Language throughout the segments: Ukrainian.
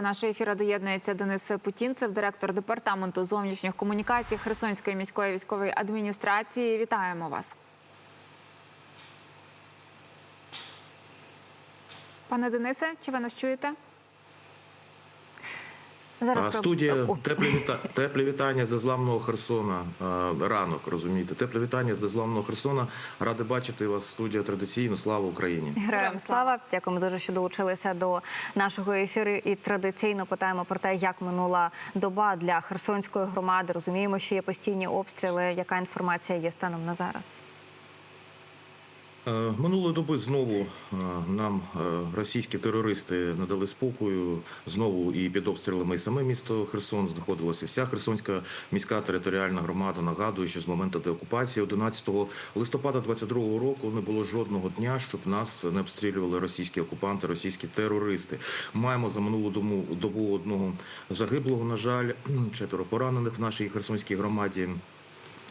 до нашого ефіру доєднується Денис Путінцев, директор департаменту зовнішніх комунікацій Херсонської міської військової адміністрації. Вітаємо вас. Пане Денисе, чи ви нас чуєте? А, спроб- Студія теплі віта... теплі вітання з незламного Херсона. Ранок розумієте. Теплі вітання з незламного Херсона. Ради бачити вас. Студія традиційно. Слава Україні. Героям слава. Дякуємо дуже, що долучилися до нашого ефіру. І традиційно питаємо про те, як минула доба для Херсонської громади. Розуміємо, що є постійні обстріли. Яка інформація є станом на зараз? Е, Минулої доби знову е, нам е, російські терористи не дали спокою. Знову і під обстрілами і саме місто Херсон знаходилося. Вся Херсонська міська територіальна громада. Нагадую, що з моменту деокупації 11 листопада 22 року не було жодного дня, щоб нас не обстрілювали російські окупанти, російські терористи. Маємо за минулу добу, добу одного загиблого. На жаль, четверо поранених в нашій херсонській громаді.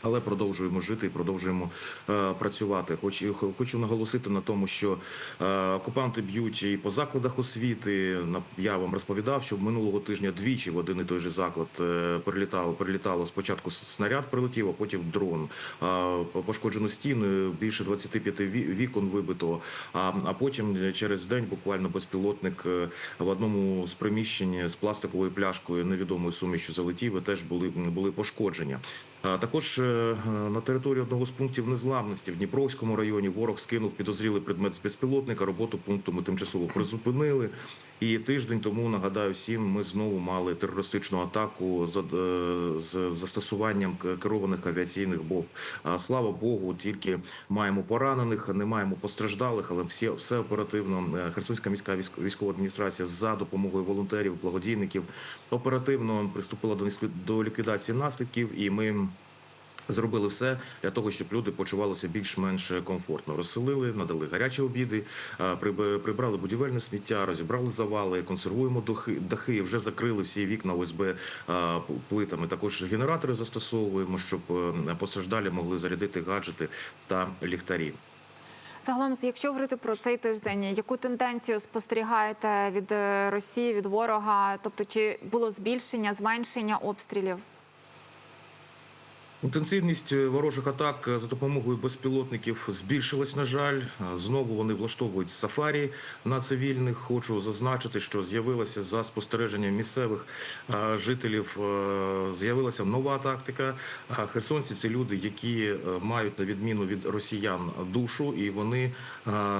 Але продовжуємо жити і продовжуємо е, працювати. Хоч хочу наголосити на тому, що е, окупанти б'ють і по закладах освіти. На- Я вам розповідав, що минулого тижня двічі в один і той же заклад е, прилітало. Прилітало спочатку снаряд прилетів, а потім дрон. Е, пошкоджено стіни, більше 25 ві- вікон вибито. А, а потім через день буквально безпілотник е, в одному з приміщень з пластиковою пляшкою невідомої суміші залетів. і Теж були були пошкодження. Також е, на території одного з пунктів незламності в Дніпровському районі ворог скинув підозрілий предмет з безпілотника. Роботу пункту ми тимчасово призупинили. І тиждень тому нагадаю всім, ми знову мали терористичну атаку з, е, застосуванням к- керованих авіаційних бомб. Слава Богу, тільки маємо поранених, не маємо постраждалих, але всі все оперативно. Е, Херсонська міська військ- військова адміністрація за допомогою волонтерів, благодійників оперативно приступила до ліквідації наслідків, і ми. Зробили все для того, щоб люди почувалися більш-менш комфортно. Розселили, надали гарячі обіди, прибрали будівельне сміття, розібрали завали, консервуємо дахи, вже закрили всі вікна ОСБ плитами. Також генератори застосовуємо, щоб е, постраждалі могли зарядити гаджети та ліхтарі. Загалом, якщо говорити про цей тиждень, яку тенденцію спостерігаєте від е, Росії, від ворога? Тобто, чи було збільшення, зменшення обстрілів? Інтенсивність е, ворожих атак е, за допомогою безпілотників збільшилась. На жаль, Е, знову вони влаштовують сафарі на цивільних. Хочу зазначити, що з'явилася за спостереженням місцевих жителів. З'явилася нова тактика. Херсонці це люди, які мають на відміну від росіян душу, і вони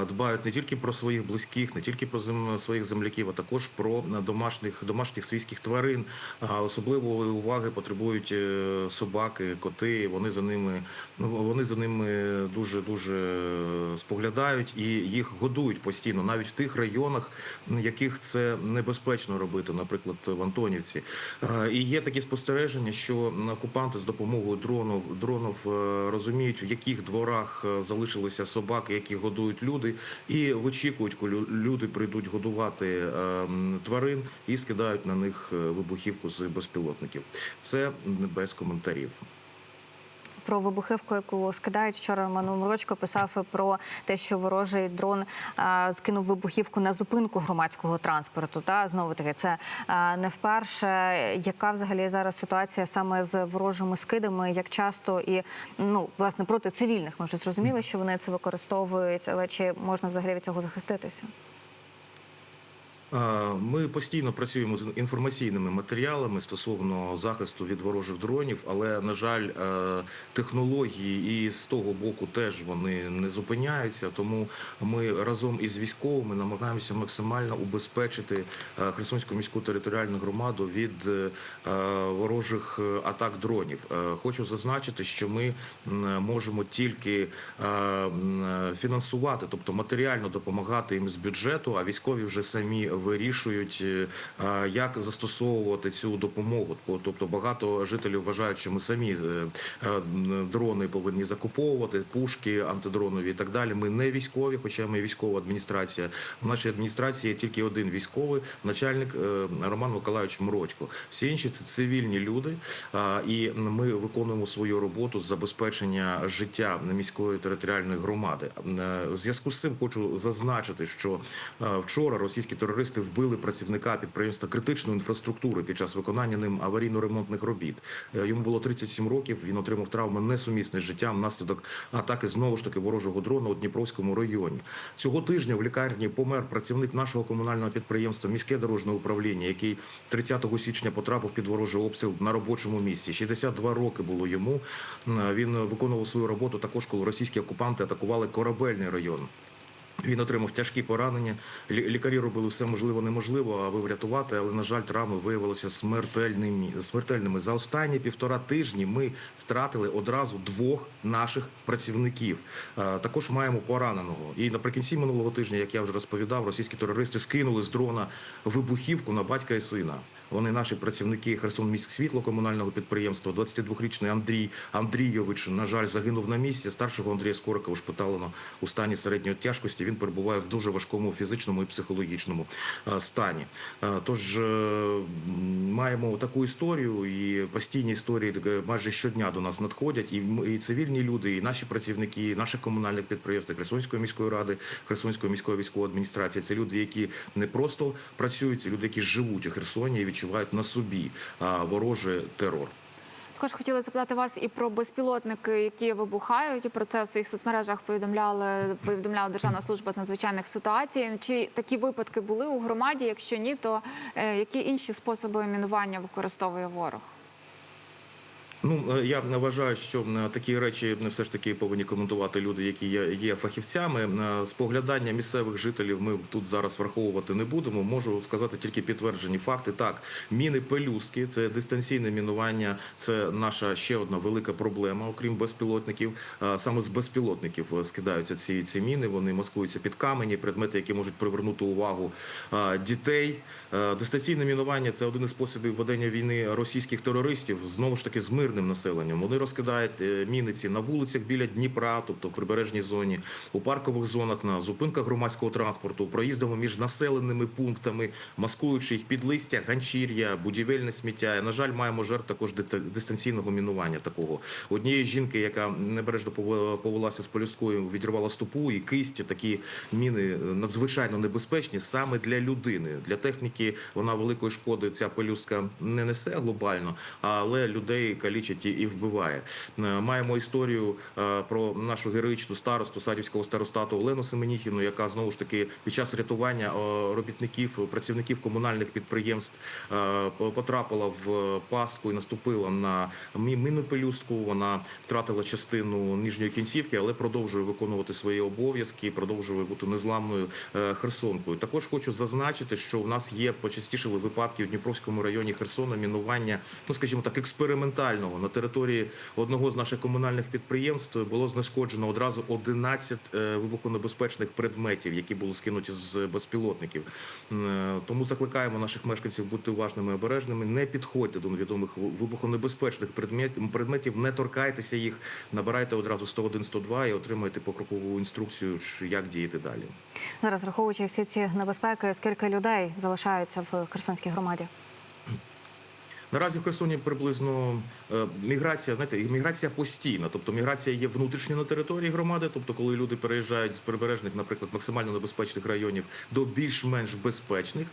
дбають не тільки про своїх близьких, не тільки про своїх земляків, а також про домашніх домашніх свійських тварин. Особливої уваги потребують собаки, коти. Вони за ними ну вони за ними дуже дуже споглядають і їх годують постійно, навіть в тих районах, яких це небезпечно робити, наприклад, в Антонівці. Е, І є такі спостереження, що окупанти з допомогою дронів дронів е, розуміють, в яких дворах е, залишилися собаки, які годують люди, і вичікують, коли люди прийдуть годувати тварин і скидають на них вибухівку з безпілотників. Це без коментарів. Про вибухівку, яку скидають вчора. Ману Мурочко писав про те, що ворожий дрон скинув вибухівку на зупинку громадського транспорту. Та знову таки це не вперше. Яка взагалі зараз ситуація саме з ворожими скидами? Як часто і ну власне проти цивільних? Ми вже зрозуміли, що вони це використовують, але чи можна взагалі від цього захиститися? Ми постійно працюємо з інформаційними матеріалами стосовно захисту від ворожих дронів, але на жаль, е, технології і з того боку теж вони не зупиняються. Тому ми разом із військовими намагаємося максимально убезпечити е, Херсонську міську територіальну громаду від е, ворожих атак дронів. Хочу зазначити, що ми можемо тільки фінансувати, тобто матеріально допомагати їм з бюджету, а військові вже самі вирішують, е, як застосовувати цю допомогу. Тобто багато жителів вважають, що ми самі е, е, дрони повинні закуповувати, пушки антидронові і так далі. Ми не військові, хоча ми військова адміністрація. В нашій адміністрації є тільки один військовий начальник Роман Миколайович Мрочко. Всі інші це цивільні люди, і ми виконуємо свою роботу з забезпечення життя міської територіальної громади. В зв'язку з цим хочу зазначити, що вчора російські терористи терористи вбили працівника підприємства критичної інфраструктури під час виконання ним аварійно-ремонтних робіт. Е, Йому було 37 років. Він отримав травми несумісні з життям внаслідок атаки знову ж таки ворожого дрона у Дніпровському районі. Цього тижня в лікарні помер працівник нашого комунального підприємства міське дорожнє управління, який 30 січня потрапив під ворожий обстріл на робочому місці. 62 роки було йому. Е, Він виконував свою роботу також, коли російські окупанти атакували корабельний район. Він отримав тяжкі поранення. Лі- Лікарі робили все можливо неможливо, аби врятувати, але на жаль, травми виявилися смертельними. смертельними. За останні півтора тижні ми втратили одразу двох наших працівників. Е, Також маємо пораненого. І наприкінці минулого тижня, як я вже розповідав, російські терористи скинули з дрона вибухівку на батька і сина. Вони наші працівники Херсон міськ світло комунального підприємства. 22-річний Андрій Андрійович, на жаль, загинув на місці. Старшого Андрія Скорика ушпиталено у стані середньої тяжкості. Він перебуває в дуже важкому фізичному і психологічному е, стані. Е, Тож е, маємо таку історію, і постійні історії майже щодня до нас надходять. І, і цивільні люди, і наші працівники наших комунальних підприємств, Херсонської міської ради, Херсонської міської військової адміністрації. Це люди, які не просто працюють, це люди, які живуть у Херсоні і відчувають на собі ворожий терор. Також хотіла запитати вас і про безпілотники, які вибухають. Про це в своїх соцмережах повідомляли повідомляла Державна служба з надзвичайних ситуацій. Чи такі випадки були у громаді? Якщо ні, то е, які інші способи мінування використовує ворог? Ну е, я вважаю, що е, такі речі все ж таки повинні коментувати люди, які є, фахівцями. Е, Споглядання місцевих жителів ми тут зараз враховувати не будемо. Можу сказати тільки підтверджені факти. Так, міни пелюстки, це дистанційне мінування. Це наша ще одна велика проблема, окрім безпілотників. Саме з безпілотників скидаються ці, ці міни. Вони маскуються під камені, предмети, які можуть привернути увагу дітей. Дистанційне мінування це один із способів ведення війни російських терористів. Знову ж таки з мирним населенням. Вони розкидають е, міниці на вулицях біля Дніпра, тобто в прибережній зоні, у паркових зонах, на зупинках громадського транспорту, проїздами між населеними пунктами, маскуючи їх під листя, ганчір'я, будівельне сміття. На жаль, маємо жертв також дистанційного мінування такого. Однієї жінки, яка небережно пове- повелася з полюсткою, відірвала стопу і кисть. Такі міни е, надзвичайно небезпечні саме для людини. Для техніки вона великої шкоди ця пелюстка не несе глобально, але людей калічить і- вбиває. Е, Маємо історію е, про нашу героїчну старосту садівського старостату Олену Семеніхіну, яка знову ж таки під час рятування е, робітників, працівників комунальних підприємств потрапила в пастку і наступила на мі- мінну пелюстку. Вона втратила частину нижньої кінцівки, але продовжує виконувати свої обов'язки, продовжує бути незламною Херсонкою. Також хочу зазначити, що в нас є почастішили випадки в Дніпровському районі Херсона мінування, ну скажімо так, експериментального на території одного з наших комунальних підприємств було знешкоджено одразу 11 е, вибухонебезпечних предметів, які були скинуті з безпілотників. Е, Тому закликаємо наших мешканців бути уважними і обережними. Не підходьте до невідомих вибухонебезпечних предмет- предметів, не торкайтеся їх, набирайте одразу 101 102 і отримайте покрокову інструкцію, як діяти далі. Зараз, враховуючи всі ці небезпеки, скільки людей залишаються в Херсонській громаді? Наразі в Херсоні приблизно е, міграція, знаєте, міграція постійна. Тобто міграція є внутрішня на території громади. Тобто, коли люди переїжджають з прибережних, наприклад, максимально небезпечних районів до більш-менш безпечних.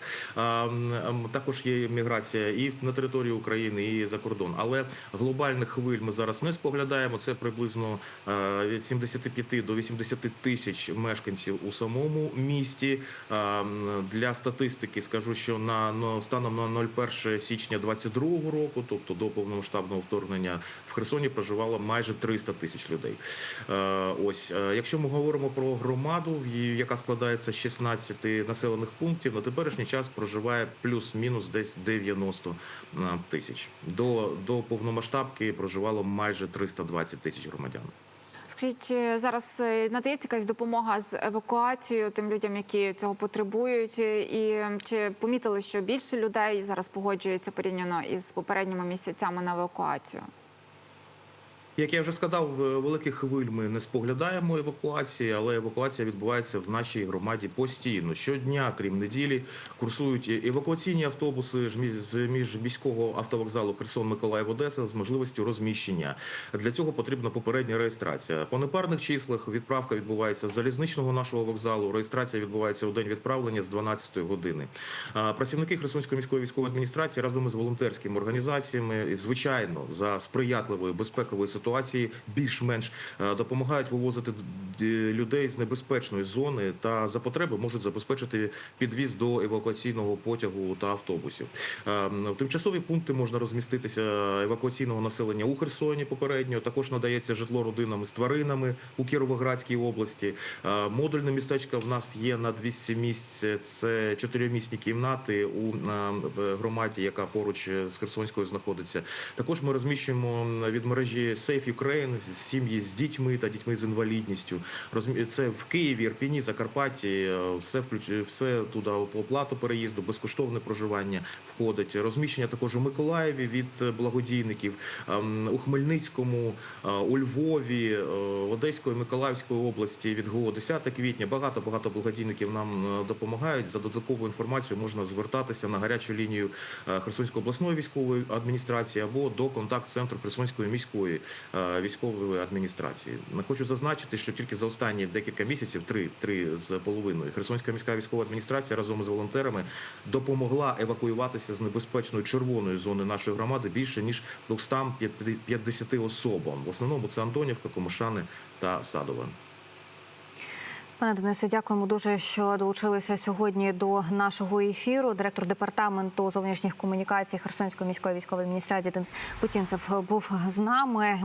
Також є міграція і на території України, і за кордон. Але глобальних хвиль ми зараз не споглядаємо. Це приблизно е, від 75 до 80 тисяч мешканців у самому місті. Для статистики скажу, що на ну, станом на 01 січня 22 року, тобто до повномасштабного вторгнення, в Херсоні проживало майже 300 тисяч людей. Е, Ось, е, якщо ми говоримо про громаду, яка складається з 16 населених пунктів, на теперішній час проживає плюс-мінус десь 90 е, тисяч. До, до повномасштабки проживало майже 320 тисяч громадян. Скажіть, чи зараз е, надається якась допомога з евакуацією тим людям, які цього потребують, і чи помітили, що більше людей зараз погоджується порівняно із попередніми місяцями на евакуацію? Як я вже сказав, великих хвиль ми не споглядаємо евакуації, але евакуація відбувається в нашій громаді постійно. Щодня, крім неділі, курсують евакуаційні автобуси ж між- з міжміського автовокзалу Херсон Миколаїв Одеса з можливістю розміщення. Для цього потрібна попередня реєстрація. По непарних числах відправка відбувається з залізничного нашого вокзалу. Реєстрація відбувається у день відправлення з 12 години. Працівники Херсонської міської військової адміністрації разом із волонтерськими організаціями, звичайно, за сприятливої безпекової ситуації більш-менш е, допомагають вивозити людей з небезпечної зони та за потреби можуть забезпечити підвіз до евакуаційного потягу та автобусів. Е, В тимчасові пункти можна розміститися евакуаційного населення у Херсоні попередньо. Також надається житло родинам з тваринами у Кіровоградській області. Е, Модульне містечко в нас є на 200 місць. Це чотиримісні кімнати у громаді, яка поруч з Херсонською знаходиться. Також ми розміщуємо від мережі Safe Ukraine сім'ї з дітьми та дітьми з інвалідністю. Це в Києві, Ірпіні, Закарпатті. е, Все все туди оплату переїзду, безкоштовне проживання входить. Розміщення також у Миколаєві від благодійників, ем, у Хмельницькому, е, у Львові, е, Одеської, Миколаївської області від ГО 10 квітня. Багато багато благодійників нам допомагають. За додаткову інформацію можна звертатися на гарячу лінію Херсонської обласної військової адміністрації або до контакт-центру Херсонської міської військової адміністрації. Хочу зазначити, що тільки за останні декілька місяців, три, три з половиною, Херсонська міська військова адміністрація разом із волонтерами допомогла евакуюватися з небезпечної червоної зони нашої громади більше ніж 250 особам. В основному це Антонівка, Комишани та Садове. Пане Денисе, дякуємо дуже, що долучилися сьогодні до нашого ефіру. Директор департаменту зовнішніх комунікацій Херсонської міської військової адміністрації Денис Путінцев був з нами.